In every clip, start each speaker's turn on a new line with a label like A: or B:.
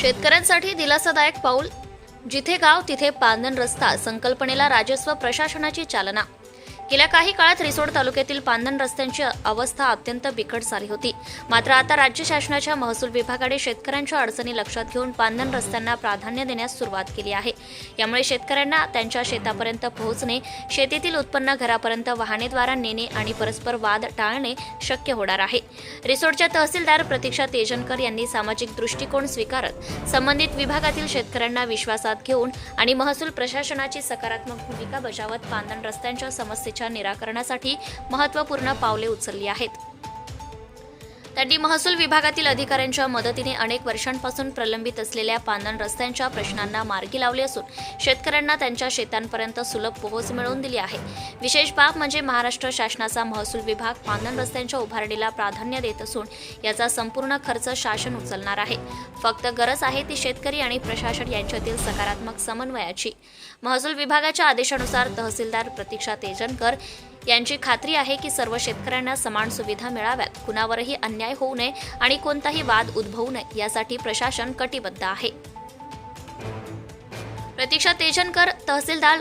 A: शेतकऱ्यांसाठी दिलासादायक पाऊल. जिथे गाव तिथे पांदन रस्ता संकल्पनेला राजस्व प्रशासनाची चालना गेल्या काही काळात रिसोड तालुक्यातील पांदन रस्त्यांची अवस्था अत्यंत बिकट झाली होती. मात्र आता राज्य शासनाच्या महसूल विभागाने शेतकऱ्यांच्या अडचणी लक्षात घेऊन पांदन रस्त्यांना प्राधान्य देण्यास सुरुवात केली आहे. यामुळे शेतकऱ्यांना त्यांच्या शेतापर्यंत पोहोचणे शेतीतील उत्पन्न घरापर्यंत वाहनेद्वारा नेणे आणि परस्पर वाद टाळणे शक्य होणार आहे. रिसोडच्या तहसीलदार प्रतीक्षा तेजनकर यांनी सामाजिक दृष्टिकोन स्वीकारत संबंधित विभागातील शेतकऱ्यांना विश्वासात घेऊन आणि महसूल प्रशासनाची सकारात्मक भूमिका बजावत पांदण रस्त्यांच्या समस्येच्या निराकरणासाठी महत्त्वपूर्ण पावले उचलली आहेत. त्यांनी महसूल विभागातील अधिकाऱ्यांच्या मदतीने अनेक वर्षांपासून प्रलंबित असलेल्या पांदण रस्त्यांच्या प्रश्नांना मार्गी लावले असून शेतकऱ्यांना त्यांच्या शेतांपर्यंत सुलभ पोहोच मिळवून दिली आहे. विशेष बाब म्हणजे महाराष्ट्र शासनाचा महसूल विभाग पांदण रस्त्यांच्या उभारणीला प्राधान्य देत असून याचा संपूर्ण खर्च शासन उचलणार आहे. फक्त गरज आहे ती शेतकरी आणि प्रशासन यांच्यातील सकारात्मक समन्वयाची. महसूल विभागाच्या आदेशानुसार तहसीलदार प्रतीक्षा तेजनकर यांची खात्री आहे की सर्व शेतकऱ्यांना समान सुविधा मिळाव्यात. कुणावरही अन्याय होऊ नये आणि कोणताही वाद उद्भवू नये यासाठी प्रशासन कटिबद्ध आहे. प्रतीक्षा तेजनकर तहसीलदार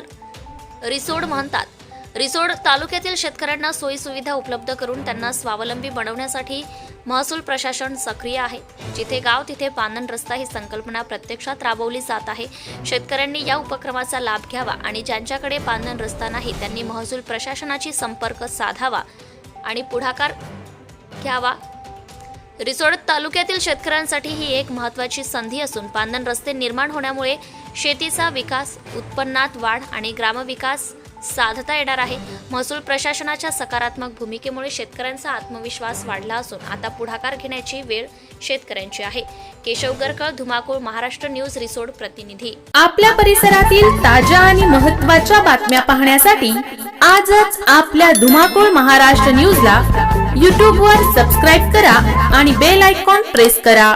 A: रिसोड म्हणतात रिसोड तालुक्यातील शेतकऱ्यांना सोयी सुविधा उपलब्ध करून त्यांना स्वावलंबी बनवण्यासाठी महसूल प्रशासन सक्रिय आहे. जिथे गाव तिथे पानन रस्ता ही संकल्पना प्रत्यक्षात राबवली जात आहे. शेतकऱ्यांनी या उपक्रमाचा लाभ घ्यावा आणि ज्यांच्याकडे पानन रस्ता नाही त्यांनी महसूल प्रशासनाची संपर्क साधावा आणि पुढाकार घ्यावा. रिसोड तालुक्यातील शेतकऱ्यांसाठी ही एक महत्त्वाची संधी असून पानन रस्ते निर्माण होण्यामुळे शेतीचा विकास उत्पन्नात वाढ आणि ग्रामविकास साधता येणार आहे. महसूल प्रशासनाच्या सकारात्मक भूमिकेमुळे शेतकऱ्यांचा आत्मविश्वास वाढला असून आता पुढाकार घेण्याची वेळ शेतकऱ्यांची आहे. केशव गरकळ धुमाकूळ महाराष्ट्र न्यूज रिसोड प्रतिनिधी.
B: आपल्या परिसरातील ताज्या आणि महत्त्वाच्या बातम्या पाहण्यासाठी आजच आपल्या धुमाकूळ महाराष्ट्र न्यूजला यूट्यूबवर वर सबस्क्राईब करा आणि बेल आयकॉन प्रेस करा.